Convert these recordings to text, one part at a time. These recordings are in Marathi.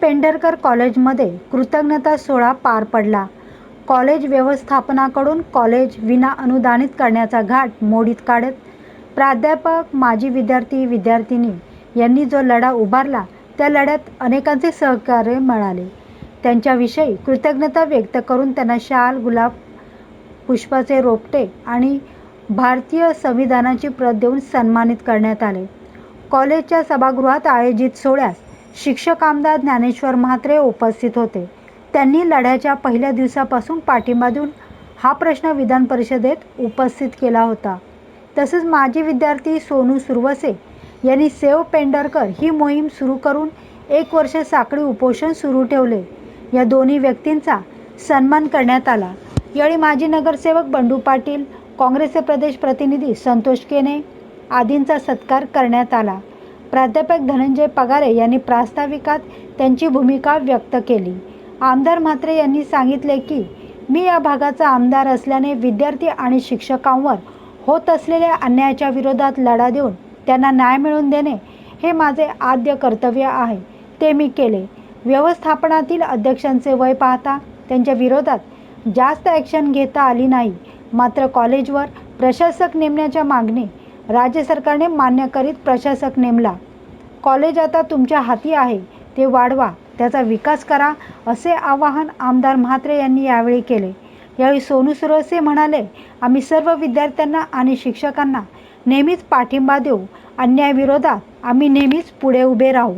पेंढरकर कॉलेजमध्ये कृतज्ञता सोहळा पार पडला. कॉलेज व्यवस्थापनाकडून कॉलेज विना अनुदानित करण्याचा घाट मोडीत काढत प्राध्यापक माजी विद्यार्थी विद्यार्थिनी यांनी जो लढा उभारला त्या लढ्यात अनेकांचे सहकार्य मिळाले. त्यांच्याविषयी कृतज्ञता व्यक्त करून त्यांना शाल गुलाब पुष्पाचे रोपटे आणि भारतीय संविधानाची प्रत देऊन सन्मानित करण्यात आले. कॉलेजच्या सभागृहात आयोजित सोहळ्यास शिक्षक आमदार ज्ञानेश्वर म्हात्रे उपस्थित होते. त्यांनी लढ्याच्या पहिल्या दिवसापासून पाठिंबा देऊन हा प्रश्न विधान परिषदेत उपस्थित केला होता. तसेच माजी विद्यार्थी सोनू सुरवसे यांनी सेव पेंडरकर ही मोहीम सुरू करून एक वर्ष साखळी उपोषण सुरू ठेवले. या दोन्ही व्यक्तींचा सन्मान करण्यात आला. यावेळी माजी नगरसेवक बंडू पाटील काँग्रेसचे प्रदेश प्रतिनिधी संतोष केने आदींचा सत्कार करण्यात आला. प्राध्यापक धनंजय पगारे यांनी प्रास्ताविकात त्यांची भूमिका व्यक्त केली. आमदार म्हात्रे यांनी सांगितले की मी या भागाचा आमदार असल्याने विद्यार्थी आणि शिक्षकांवर होत असलेल्या अन्यायाच्या विरोधात लढा देऊन त्यांना न्याय मिळवून देणे हे माझे आद्य कर्तव्य आहे. ते मी केले. व्यवस्थापनातील अध्यक्षांचे वय पाहता त्यांच्या विरोधात जास्त ॲक्शन घेता आली नाही. मात्र कॉलेजवर प्रशासक नेमण्याच्या मागणी राज्य सरकारने मान्य करीत प्रशासक नेमला. कॉलेज आता तुमच्या हाती आहे ते वाढवा त्याचा विकास करा असे आवाहन आमदार म्हात्रे यांनी यावेळी केले. यावेळी सोनू सुरवसे म्हणाले आम्ही सर्व विद्यार्थ्यांना आणि शिक्षकांना नेहमीच पाठिंबा देऊ अन्यायाविरोधात आम्ही नेहमीच पुढे उभे राहू.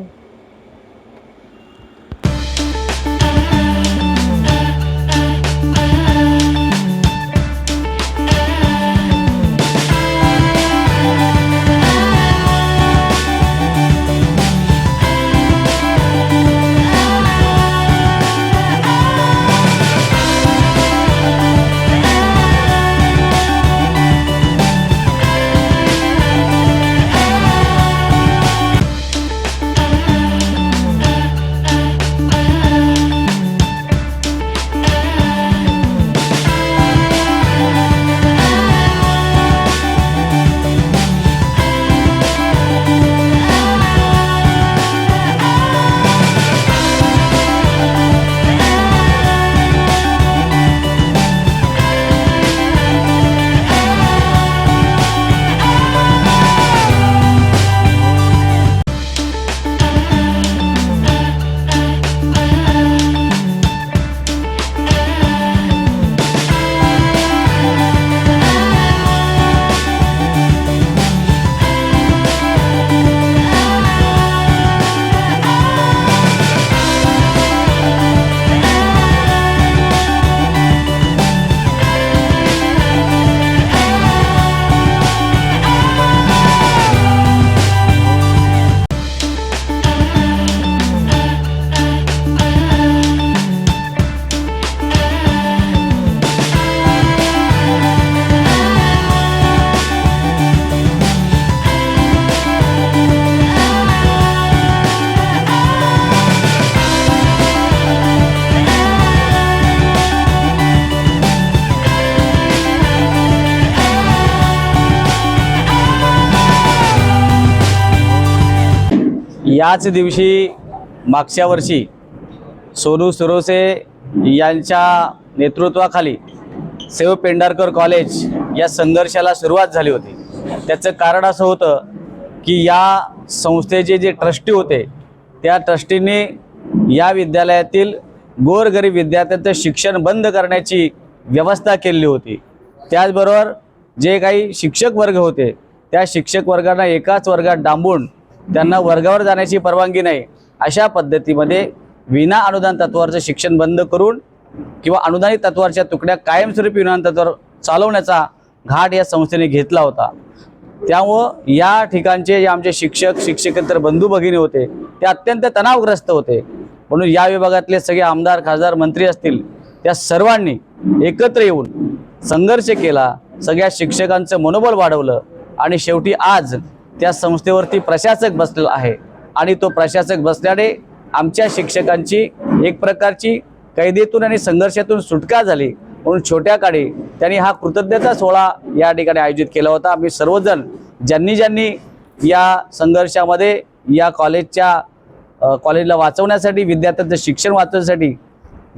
याच दिवशी मागच्या वर्षी सोनू सुरोसे यांच्या नेतृत्वाखाली सेव पेंढारकर कॉलेज या संघर्षाला सुरुवात झाली होती. त्याचं कारण असं होतं की या संस्थेचे जे ट्रस्टी होते त्या ट्रस्टीने या विद्यालयातील गोरगरीब विद्यार्थ्यांचं शिक्षण बंद करण्याची व्यवस्था केलेली होती. त्याचबरोबर जे काही शिक्षक वर्ग होते त्या शिक्षक वर्गांना एकाच वर्गात डांबून त्यांना वर्गावर जाण्याची परवानगी नाही. अशा पद्धतीमध्ये विना अनुदान तत्वावरचं शिक्षण बंद करून किंवा अनुदानित तत्वाच्या तुकड्या कायमस्वरूपी विना तत्वावर चालवण्याचा घाट या संस्थेने घेतला होता. त्यामुळं या ठिकाणचे जे आमचे शिक्षक शिक्षकेतर बंधू भगिनी होते ते अत्यंत तणावग्रस्त होते. म्हणून या विभागातले सगळे आमदार खासदार मंत्री असतील त्या सर्वांनी एकत्र येऊन संघर्ष केला. सगळ्या शिक्षकांचं मनोबल वाढवलं आणि शेवटी आज त्या संस्थेवरती प्रशासक बसलेला आहे. आणि तो प्रशासक बसल्याने आमच्या शिक्षकांची एक प्रकारची कैदेतून आणि संघर्षातून सुटका झाली. म्हणून छोट्या काळी त्यांनी हा कृतज्ञता सोहळा या ठिकाणी आयोजित केला होता. आम्ही सर्वजण ज्यांनी ज्यांनी या संघर्षामध्ये या कॉलेजच्या कॉलेजला वाचवण्यासाठी विद्यार्थ्यांचं शिक्षण वाचवण्यासाठी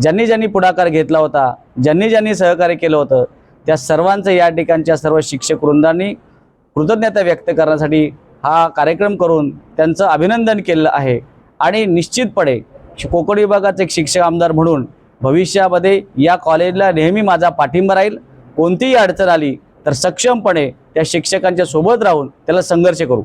ज्यांनी ज्यांनी पुढाकार घेतला होता ज्यांनी ज्यांनी सहकार्य केलं होतं त्या सर्वांचं या ठिकाणच्या सर्व शिक्षक वृंदांनी कृतज्ञता व्यक्त करण्यासाठी हा कार्यक्रम करून त्यांचं अभिनंदन केलं आहे. आणि निश्चितपणे कोकण विभागाचे एक शिक्षक आमदार म्हणून भविष्यामध्ये या कॉलेजला नेहमी माझा पाठिंबा राहील. कोणतीही अडचण आली तर सक्षमपणे त्या शिक्षकांच्या सोबत राहून त्याला संघर्ष करू.